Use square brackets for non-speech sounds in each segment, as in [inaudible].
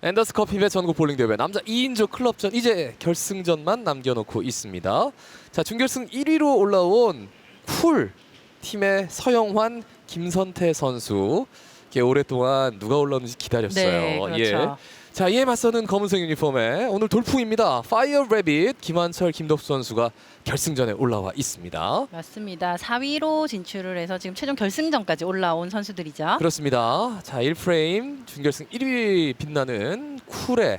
앤더스 커피의 전국 볼링 대회 남자 2인조 클럽전 이제 결승전만 남겨놓고 있습니다. 자 준결승 1위로 올라온 쿨 팀의 서영환, 김선태 선수. 이게 오랫동안 누가 올라오는지 기다렸어요. 네, 그렇죠. 자 이에 맞서는 검은색 유니폼에 오늘 돌풍입니다. 파이어 레빗 김한철, 김덕수 선수가 결승전에 올라와 있습니다. 맞습니다. 4위로 진출을 해서 지금 최종 결승전까지 올라온 선수들이죠. 그렇습니다. 자, 1프레임 준결승 1위 빛나는 쿨의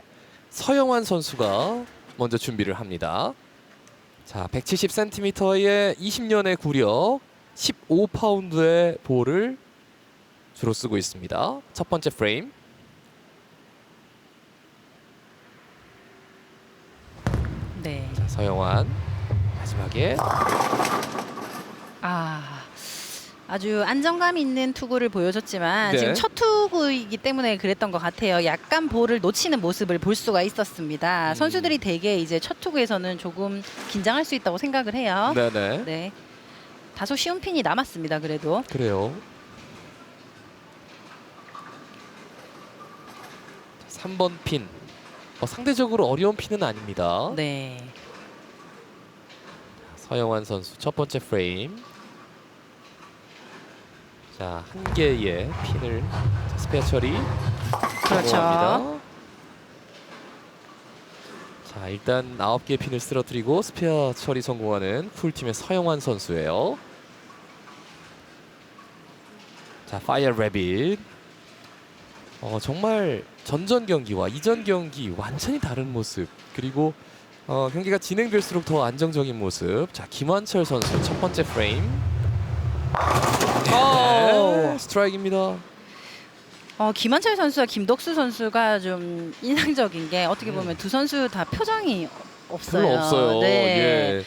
서영환 선수가 먼저 준비를 합니다. 자, 170cm의 20년의 구력, 15파운드의 볼을 주로 쓰고 있습니다. 첫 번째 프레임. 네. 자, 서영환 마지막에 아. 아주 안정감 있는 투구를 보여줬지만 네. 지금 첫 투구이기 때문에 그랬던 것 같아요. 약간 볼을 놓치는 모습을 볼 수가 있었습니다. 음. 선수들이 대개 이제 첫 투구에서는 조금 긴장할 수 있다고 생각을 해요. 네네. 네. 다소 쉬운 핀이 남았습니다. 그래도 그래요. 자, 3번 핀. 어, 상대적으로 어려운 핀은 아닙니다. 네. 서영환 선수 첫 번째 프레임. 자, 한 개의 핀을 자, 스페어 처리 그렇죠. 성공합니다. 자, 일단 아홉 개의 핀을 쓰러뜨리고 스페어 처리 성공하는 쿨팀의 서영환 선수예요. 자, 파이어 레빗. 어, 정말 전전 경기와 이전 경기 완전히 다른 모습. 그리고 어, 경기가 진행될수록 더 안정적인 모습. 자, 김환철 선수 첫 번째 프레임. 네, 스트라이크입니다. 어, 김한철 선수와 김덕수 선수가 좀 인상적인 게 어떻게 보면 두 선수 다 표정이 없어요. 음. 별로 없어요. 네. 예.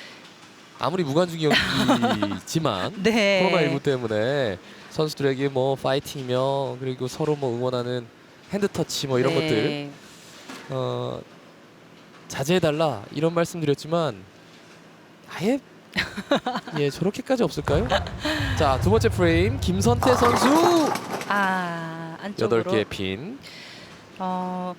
아무리 무관중 경기지만 [laughs] 네. 코로나 19 때문에 선수들에게 뭐 파이팅이며 그리고 서로 뭐 응원하는 핸드 터치 뭐 이런 네. 것들 어, 자제해달라 이런 말씀드렸지만 아예 [laughs] 예 저렇게까지 없을까요? 자 두 번째 프레임 김선태 선수 아, 여덟 안쪽으로. 개의 핀. 어,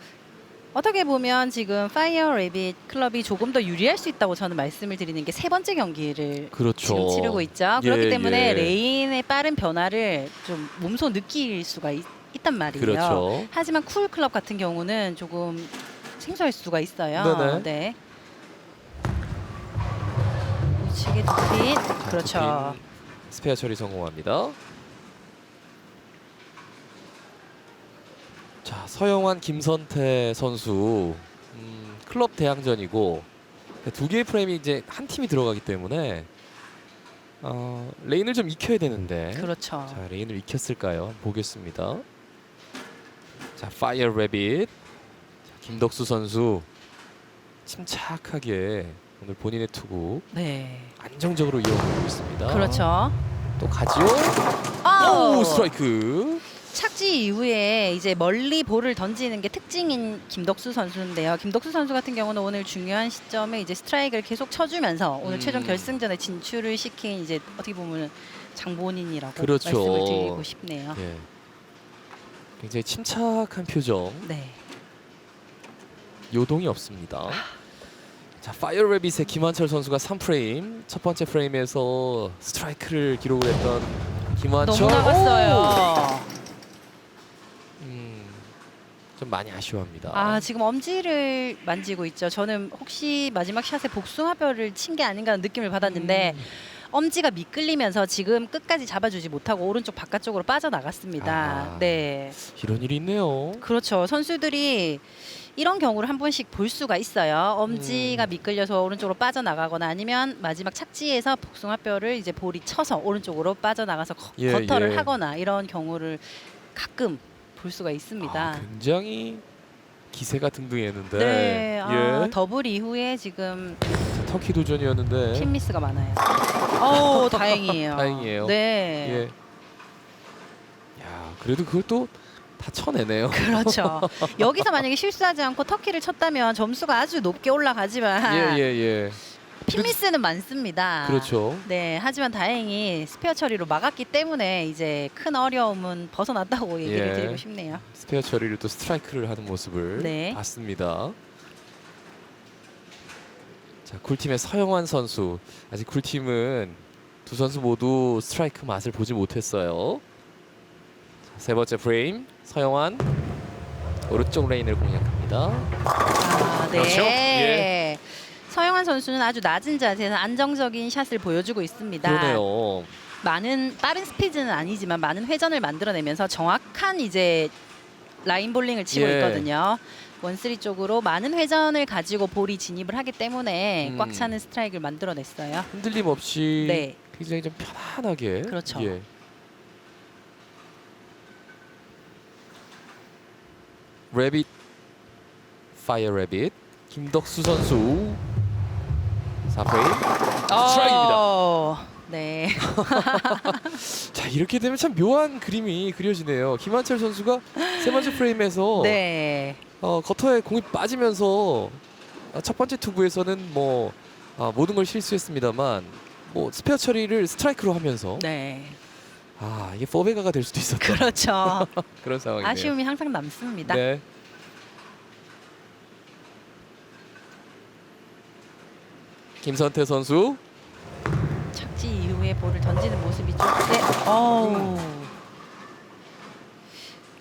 어떻게 보면 지금 파이어 레빗 클럽이 조금 더 유리할 수 있다고 저는 말씀을 드리는 게 세 번째 경기를 그렇죠. 지금 치르고 있죠. 예, 그렇기 때문에 예. 레인의 빠른 변화를 좀 몸소 느낄 수가 있, 단 말이에요. 그렇죠. 하지만 쿨 클럽 같은 경우는 조금 생소할 수가 있어요. 네네. 네. 우측에 두 핀. 자, 그렇죠. 스페어 처리 성공합니다. 자 서영환 김선태 선수 음, 클럽 대항전이고 두 개의 프레임이 이제 한 팀이 들어가기 때문에 어, 레인을 좀 익혀야 되는데 그렇죠. 자 레인을 익혔을까요? 보겠습니다. 자 파이어 레빗 자, 김덕수 선수 침착하게 오늘 본인의 투구 네. 안정적으로 이어가고 있습니다. 그렇죠. 또 가지요. 오! 오 스트라이크. 착지 이후에 이제 멀리 볼을 던지는 게 특징인 김덕수 선수인데요. 김덕수 선수 같은 경우는 오늘 중요한 시점에 이제 스트라이크를 계속 쳐주면서 오늘 음. 최종 결승전에 진출을 시킨 이제 어떻게 보면 장본인이라고 그렇죠. 말씀을 드리고 싶네요. 예. 굉장히 침착한 표정. 네. 요동이 없습니다. 자 파이어 레빗의 김한철 선수가 3프레임 첫 번째 프레임에서 스트라이크를 기록을 했던 김한철. 너무 나갔어요. 좀 많이 아쉬워합니다. 아 지금 엄지를 만지고 있죠. 저는 혹시 마지막 샷에 복숭아뼈를 친 게 아닌가 하는 느낌을 받았는데 음. 엄지가 미끌리면서 지금 끝까지 잡아주지 못하고 오른쪽 바깥쪽으로 빠져나갔습니다. 아. 네. 이런 일이 있네요. 그렇죠. 선수들이 이런 경우를 한 번씩 볼 수가 있어요. 엄지가 음. 미끌려서 오른쪽으로 빠져나가거나 아니면 마지막 착지에서 복숭아뼈를 이제 볼이 쳐서 오른쪽으로 빠져나가서 거, 예, 터를 예. 하거나 이런 경우를 가끔 볼 수가 있습니다. 아, 굉장히 기세가 등등했는데. 네, 아, 예. 더블 이후에 지금 자, 터키 도전이었는데. 핀 미스가 많아요. [laughs] 오, 다행이에요. 다행이에요. 네. 예. 야, 그래도 그걸 또 다 쳐내네요. [laughs] 그렇죠. 여기서 [laughs] 만약에 실수하지 않고 터키를 쳤다면 점수가 아주 높게 올라가지만 예, 예, 예. 핀미스는 많습니다. 그렇죠. 네, 하지만 다행히 스페어 처리로 막았기 때문에 이제 큰 어려움은 벗어났다고 얘기를 예. 드리고 싶네요. 스페어 처리를 또 스트라이크를 하는 모습을 네. 봤습니다. 자, 쿨팀의 서영환 선수. 아직 쿨팀은 두 선수 모두 스트라이크 맛을 보지 못했어요. 자, 세 번째 프레임 서영환 오른쪽 레인을 공략합니다. 아, 네. 그렇죠? 예. 서영환 선수는 아주 낮은 자세에서 안정적인 샷을 보여주고 있습니다. 그러네요. 많은 빠른 스피드는 아니지만 많은 회전을 만들어내면서 정확한 이제 라인 볼링을 치고 예. 있거든요. 원쓰리 쪽으로 많은 회전을 가지고 볼이 진입을 하기 때문에 음. 꽉 차는 스트라이크를 만들어냈어요. 흔들림 없이 네. 굉장히 좀 편안하게. 그렇죠. 예. 레빗 파이어 레빗 김덕수 선수 4프레임 스트라이크입니다. 어, 네. [laughs] 자 이렇게 되면 참 묘한 그림이 그려지네요. 김한철 선수가 세 번째 프레임에서 네. 어, 거터에 공이 빠지면서 아, 첫 번째 투구에서는 뭐 아, 모든 걸 실수했습니다만 뭐 스페어 처리를 스트라이크로 하면서 네. 아 이게 포베가가 될 수도 있었다 그렇죠. [laughs] 그런 상황이네요. 아쉬움이 항상 남습니다. 네. 김선태 선수 착지 이후에 볼을 던지는 모습이 좀 네. 어우.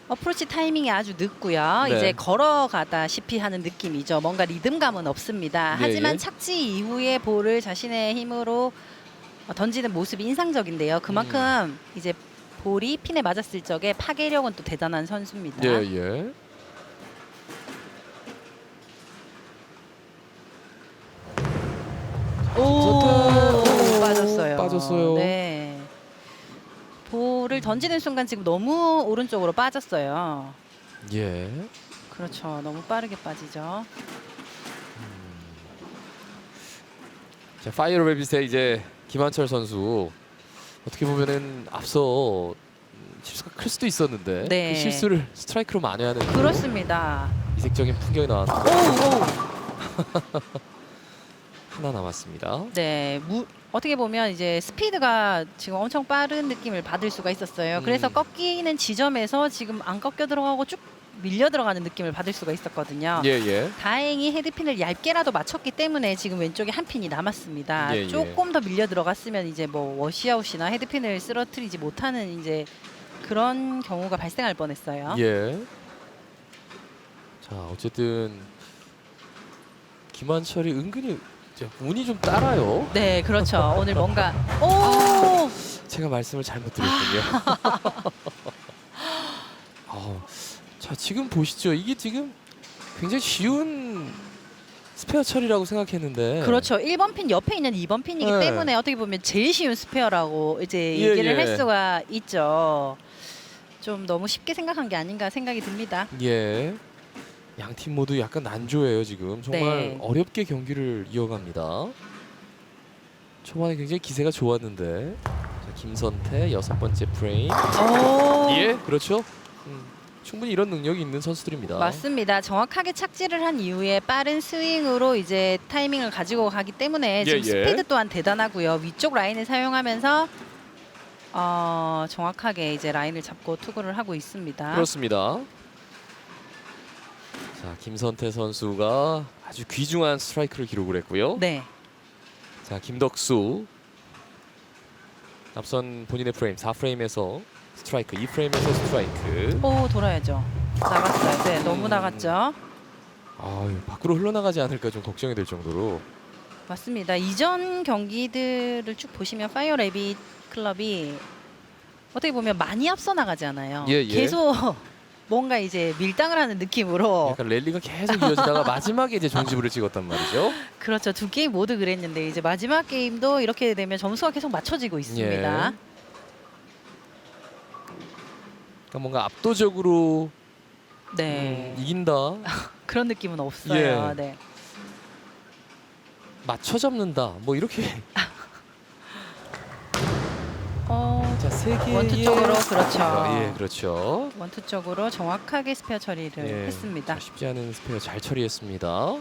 어프로치 타이밍이 아주 늦고요. 네. 이제 걸어가다시피 하는 느낌이죠. 뭔가 리듬감은 없습니다. 예, 하지만 예. 착지 이후에 볼을 자신의 힘으로 어, 던지는 모습이 인상적인데요. 그만큼 음. 이제 볼이 핀에 맞았을 적에 파괴력은 또 대단한 선수입니다. 예 예. 오, 좋다. 빠졌어요. 네. 볼을 던지는 순간 지금 너무 오른쪽으로 빠졌어요. 예. 그렇죠. 너무 빠르게 빠지죠. 자 파이어 레빗의 이제 김한철 선수 어떻게 보면은 앞서 음, 실수가 클 수도 있었는데 네. 그 실수를 스트라이크로 만회하는 그렇습니다. 이색적인 풍경이 나왔는데 오, 오. [laughs] 하나 남았습니다. 네. 무, 어떻게 보면 이제 스피드가 지금 엄청 빠른 느낌을 받을 수가 있었어요. 그래서 음. 꺾이는 지점에서 지금 안 꺾여 들어가고 쭉 밀려 들어가는 느낌을 받을 수가 있었거든요. 예 예. 다행히 헤드핀을 얇게라도 맞췄기 때문에 지금 왼쪽에 한 핀이 남았습니다. 예, 예. 조금 더 밀려 들어갔으면 이제 뭐 워시아웃이나 헤드핀을 쓰러뜨리지 못하는 이제 그런 경우가 발생할 뻔했어요. 예. 자 어쨌든 김한철이 은근히 운이 좀 따라요. 네, 그렇죠. 오늘 뭔가 [laughs] 오, 제가 말씀을 잘못 드렸군요. 아, [laughs] 자 지금 보시죠. 이게 지금 굉장히 쉬운 스페어 처리라고 생각했는데. 그렇죠. 1번 핀 옆에 있는 2번 핀이기 네. 때문에 어떻게 보면 제일 쉬운 스페어라고 이제 예, 얘기를 예. 할 수가 있죠. 좀 너무 쉽게 생각한 게 아닌가 생각이 듭니다. 예. 양 팀 모두 약간 난조예요 지금. 정말 네. 어렵게 경기를 이어갑니다. 초반에 굉장히 기세가 좋았는데. 자, 김선태 여섯 번째 프레임. 오. 예, 그렇죠. 음, 충분히 이런 능력이 있는 선수들입니다. 맞습니다. 정확하게 착지를 한 이후에 빠른 스윙으로 이제 타이밍을 가지고 가기 때문에 지금 예, 예. 스피드 또한 대단하고요. 위쪽 라인을 사용하면서 어, 정확하게 이제 라인을 잡고 투구를 하고 있습니다. 그렇습니다. 자, 김선태 선수가 아주 귀중한 스트라이크를 기록을 했고요. 네. 자, 김덕수 앞선 본인의 프레임 4프레임에서 스트라이크, 2프레임에서 스트라이크. 오 돌아야죠. 나갔어요. 네, 너무 음. 나갔죠. 아, 밖으로 흘러나가지 않을까 좀 걱정이 될 정도로. 맞습니다. 이전 경기들을 쭉 보시면 파이어 레빗 클럽이 어떻게 보면 많이 앞서 나가지 않아요. 예, 예. 계속 뭔가 이제 밀당을 하는 느낌으로 약간 랠리가 계속 이어지다가 마지막에 이제 종지부를 찍었단 말이죠. [laughs] 그렇죠. 두 게임 모두 그랬는데 이제 마지막 게임도 이렇게 되면 점수가 계속 맞춰지고 있습니다. 예. 그러니까 뭔가 압도적으로 네. 음, 이긴다, [laughs] 그런 느낌은 없어요. 예. 네. 맞춰 잡는다, 뭐 이렇게. [laughs] 어, 자, 세 개의 원투 쪽으로 그렇죠. 아, 예, 그렇죠. 원투 쪽으로 정확하게 스페어 처리를 예, 했습니다. 자, 쉽지 않은 스페어 잘 처리했습니다.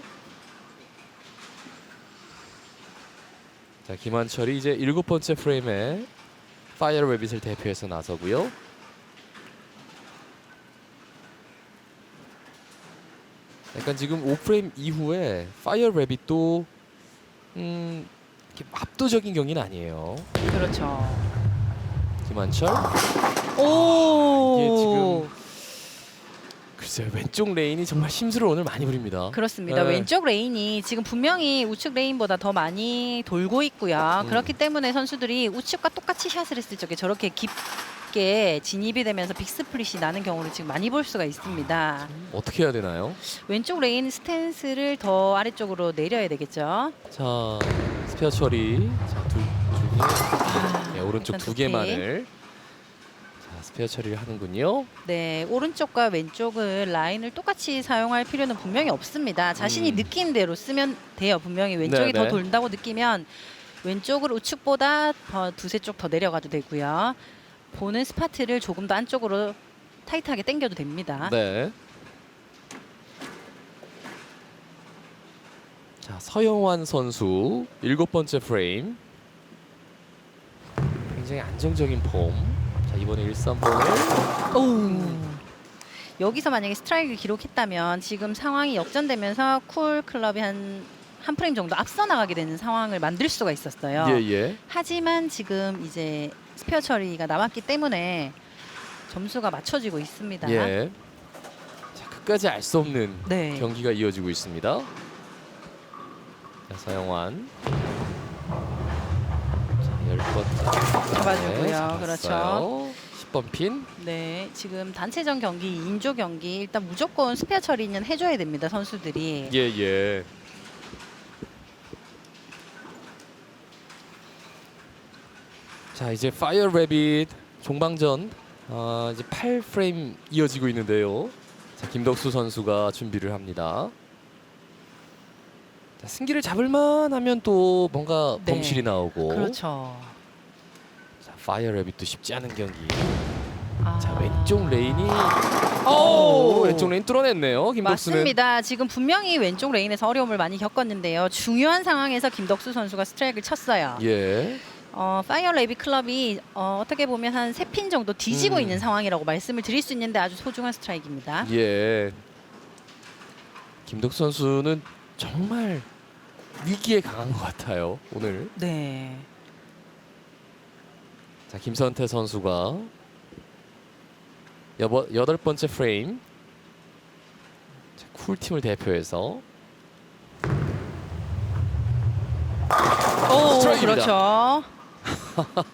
자 김한철이 이제 일곱 번째 프레임에 파이어 래빗을 대표해서 나서고요. 약간 지금 5프레임 이후에 파이어 래빗도 음 이렇게 압도적인 경기는 아니에요. 그렇죠. 김한철 오. 이게 지금 글쎄요 왼쪽 레인이 정말 심수를 오늘 많이 부립니다. 그렇습니다. 네. 왼쪽 레인이 지금 분명히 우측 레인보다 더 많이 돌고 있고요. 음. 그렇기 때문에 선수들이 우측과 똑같이 샷을 했을 적에 저렇게 깊게 진입이 되면서 빅스플릿이 나는 경우를 지금 많이 볼 수가 있습니다. 어떻게 해야 되나요? 왼쪽 레인 스탠스를 더 아래쪽으로 내려야 되겠죠. 자 스페어 처리 자 둘 중에 네, 오른쪽 일단 두두 개만을 자 스페어 처리를 하는군요. 네, 오른쪽과 왼쪽을 라인을 똑같이 사용할 필요는 분명히 없습니다. 자신이 음. 느낀 대로 쓰면 돼요. 분명히 왼쪽이 네, 더 네. 돌다고 느끼면 왼쪽을 우측보다 더 두세 쪽 더 내려가도 되고요. 보는 스파트를 조금 더 안쪽으로 타이트하게 당겨도 됩니다. 네. 자 서영환 선수 일곱 번째 프레임 굉장히 안정적인 폼. 자 이번에 1-3폼을 오. 여기서 만약에 스트라이크를 기록했다면 지금 상황이 역전되면서 쿨 클럽이 한, 한 프레임 정도 앞서 나가게 되는 상황을 만들 수가 있었어요. 예 예. 하지만 지금 이제 스페어 처리가 남았기 때문에 점수가 맞춰지고 있습니다. 예. 자 끝까지 알 수 없는 네. 경기가 이어지고 있습니다. 자, 서영환. 자, 열 번째. 잡아주고요. 네. 그렇죠. 10번 핀. 네, 지금 단체전 경기, 인조 경기 일단 무조건 스페어 처리는 해줘야 됩니다. 선수들이. 예, 예. 자, 이제 파이어 래빗 종방전 아, 이제 8프레임 이어지고 있는데요. 자, 김덕수 선수가 준비를 합니다. 자, 승기를 잡을만 하면 또 뭔가 네. 범실이 나오고 그렇죠. 자, 파이어 래빗도 쉽지 않은 경기. 아. 자, 왼쪽 레인이 오! 오, 왼쪽 레인 뚫어냈네요. 김덕수는. 맞습니다. 지금 분명히 왼쪽 레인에서 어려움을 많이 겪었는데요. 중요한 상황에서 김덕수 선수가 스트라이크를 쳤어요. 예. 어, 파이어 레이비 클럽이 어, 떻게 보면 한 세 핀 정도 뒤지고 음. 있는 상황이라고 말씀을 드릴 수 있는데 아주 소중한 스트라이크입니다. 예. 김덕수 선수는 정말 위기에 강한 것 같아요. 오늘. 네. 자 김선태 선수가 여버, 여덟 번째 프레임. 자, 쿨 팀을 대표해서 오. 그렇죠.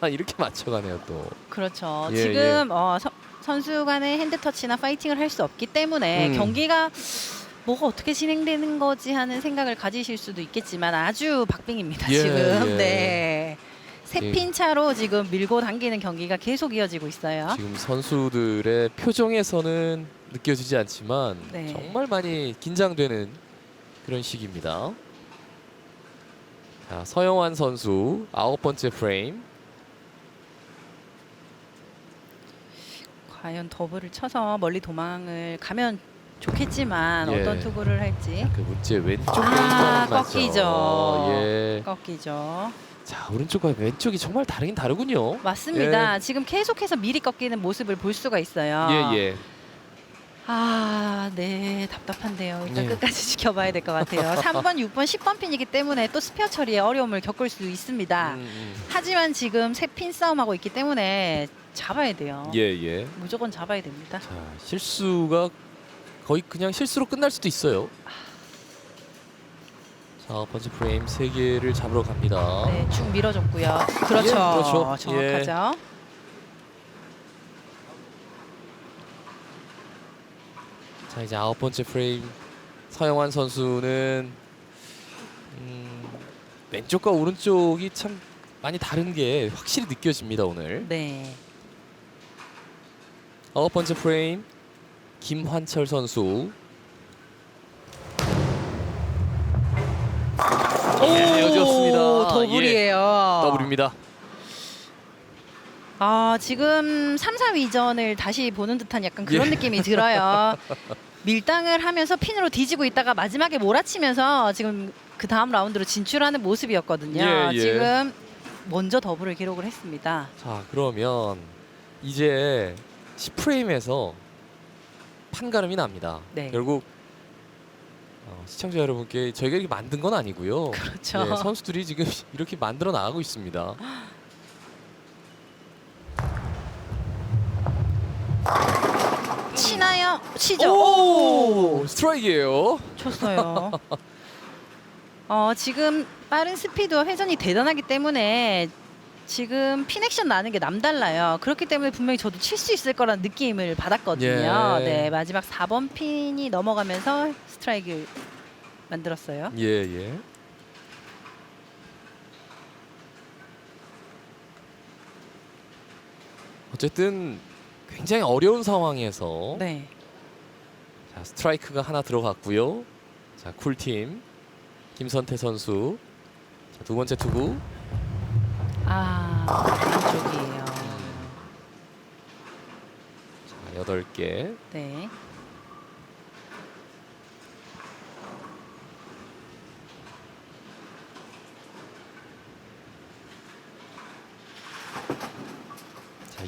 [laughs] 이렇게 맞춰가네요 또. 그렇죠. 예, 지금 어, 서- 선수 간의 핸드 터치나 파이팅을 할 수 없기 때문에 음. 경기가 뭐가 어떻게 진행되는 거지 하는 생각을 가지실 수도 있겠지만 아주 박빙입니다. 예, 지금. 예. 네. 예. 세핀 차로 지금 밀고 당기는 경기가 계속 이어지고 있어요. 지금 선수들의 표정에서는 느껴지지 않지만 네. 정말 많이 긴장되는 그런 시기입니다. 자, 서영환 선수 아홉 번째 프레임. 과연 더블을 쳐서 멀리 도망을 가면 좋겠지만 예. 어떤 투구를 할지 그 문제 왼쪽 아, 맞죠. 꺾이죠. 예. 꺾이죠. 자 오른쪽과 왼쪽이 정말 다르긴 다르군요. 맞습니다. 지금 계속해서 미리 꺾이는 모습을 볼 수가 있어요. 예 예. 아, 네. 답답한데요. 일단 네. 끝까지 [laughs] 지켜봐야 될 것 같아요. 3번, 6번, 10번 핀이기 때문에 또 스페어 처리에 어려움을 겪을 수 있습니다. 음, 음. 하지만 지금 세 핀 싸움하고 있기 때문에 잡아야 돼요. 예 예. 무조건 잡아야 됩니다. 자 실수가 거의 그냥 실수로 끝날 수도 있어요. 자 번째 프레임 세 개를 잡으러 갑니다. 네, 쭉 밀어줬고요. 그렇죠. 예, 그렇죠. 정확하죠. 자 이제 아홉 번째 프레임 서영환 선수는 음, 왼쪽과 오른쪽이 참 많이 다른 게 확실히 느껴집니다 오늘. 네. 아홉 번째 프레임 김환철 선수. 더블이에요. 더블입니다. 아, 지금 3, 4위전을 다시 보는 듯한 약간 그런 예. 느낌이 들어요. [laughs] 밀당을 하면서 핀으로 뒤지고 있다가 마지막에 몰아치면서 지금 그 다음 라운드로 진출하는 모습이었거든요. 예, 예. 지금 먼저 더블을 기록을 했습니다. 자 그러면 이제 10프레임에서 판가름이 납니다. 네. 결국 어, 시청자 여러분께 저희가 이렇게 만든 건 아니고요. 그렇죠. 네, 선수들이 지금 [laughs] 이렇게 만들어 나가고 있습니다. 치나요? 치죠. 오 스트라이크예요. 쳤어요. [laughs] 어, 지금 빠른 스피드와 회전이 대단하기 때문에 지금 핀 액션 나는 게 남달라요. 그렇기 때문에 분명히 저도 칠 수 있을 거라는 느낌을 받았거든요. 예. 네, 마지막 4번 핀이 넘어가면서 스트라이크를 만들었어요. 예 예. 어쨌든 굉장히 어려운 상황에서 네. 자, 스트라이크가 하나 들어갔고요. 자, 쿨팀 김선태 선수 자, 두 번째 투구 아, 안쪽이에요. 자, 여덟 개. 네.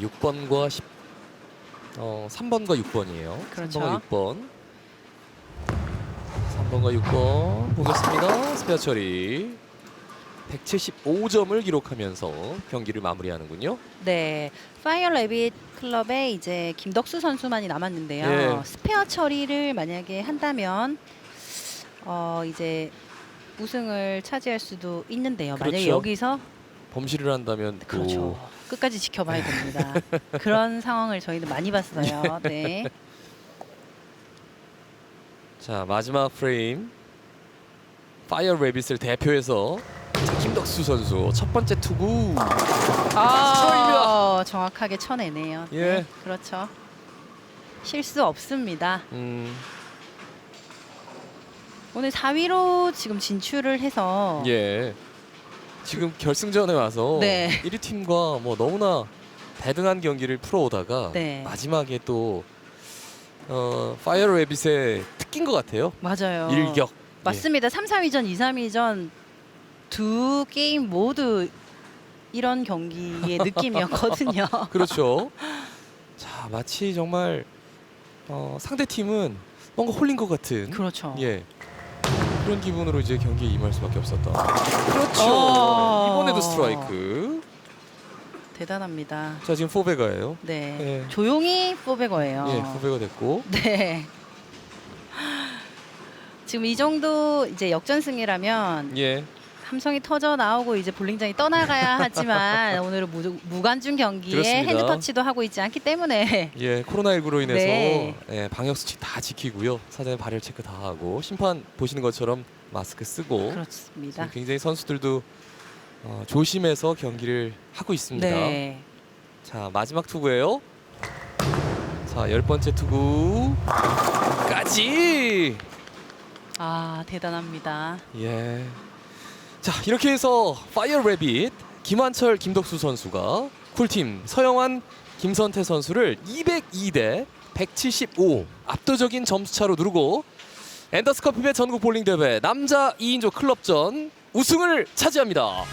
6번과 10 어, 3번과 6번이에요. 그렇죠. 3번과 6번. 3번과 6번 보겠습니다. 스페어 처리. 175점을 기록하면서 경기를 마무리하는군요. 네, 파이어 레빗 클럽에 이제 김덕수 선수만이 남았는데요. 예. 스페어 처리를 만약에 한다면 어 이제 우승을 차지할 수도 있는데요. 만약에 그렇죠. 여기서 범실을 한다면 또 그렇죠. 끝까지 지켜봐야 됩니다. [laughs] 그런 상황을 저희는 많이 봤어요. 네. 자 마지막 프레임 파이어 레빗을 대표해서 자, 김덕수 선수 첫 번째 투구 아, 정확하게 쳐내네요. 예. 네, 그렇죠. 실수 없습니다. 음, 오늘 4위로 지금 진출을 해서 예 지금 결승전에 와서 네. 1위 팀과 뭐 너무나 대등한 경기를 풀어오다가 네. 마지막에 또 어, 파이어 레빗의 특기인 것 같아요 맞아요. 일격 맞습니다. 3, 4위전, 2, 3위전 두 게임 모두 이런 경기의 [laughs] 느낌이었거든요. 예, 그렇죠 자 마치 정말 어, 상대 팀은 뭔가 홀린 것 같은 그렇죠. 예. 그런 기분으로 이제 경기에 임할 수밖에 없었다. 그렇죠. 어. 이번에도 스트라이크. 대단합니다. 자 지금 포베가예요. 네. 예. 조용히 포베거예요. 예, 포베가 됐고. 네. 지금 이 정도 이제 역전승이라면 예. 함성이 터져 나오고 이제 볼링장이 떠나가야 [laughs] 하지만 오늘은 무, 무관중 경기에 그렇습니다. 핸드터치도 하고 있지 않기 때문에 [laughs] 예, 코로나19로 인해서 네. 예, 방역 수칙 다 지키고요. 사전에 발열 체크 다 하고 심판 보시는 것처럼 마스크 쓰고 그렇습니다. 지금 굉장히 선수들도 어, 조심해서 경기를 하고 있습니다. 네. 자 마지막 투구예요. 자 열 번째 투구까지. 아 대단합니다. 예. 자 이렇게 해서 파이어 레빗 김한철 김덕수 선수가 쿨팀 서영환 김선태 선수를 202대 175 압도적인 점수차로 누르고 앤더스컵 힙의 전국 볼링 대회 남자 2인조 클럽전 우승을 차지합니다.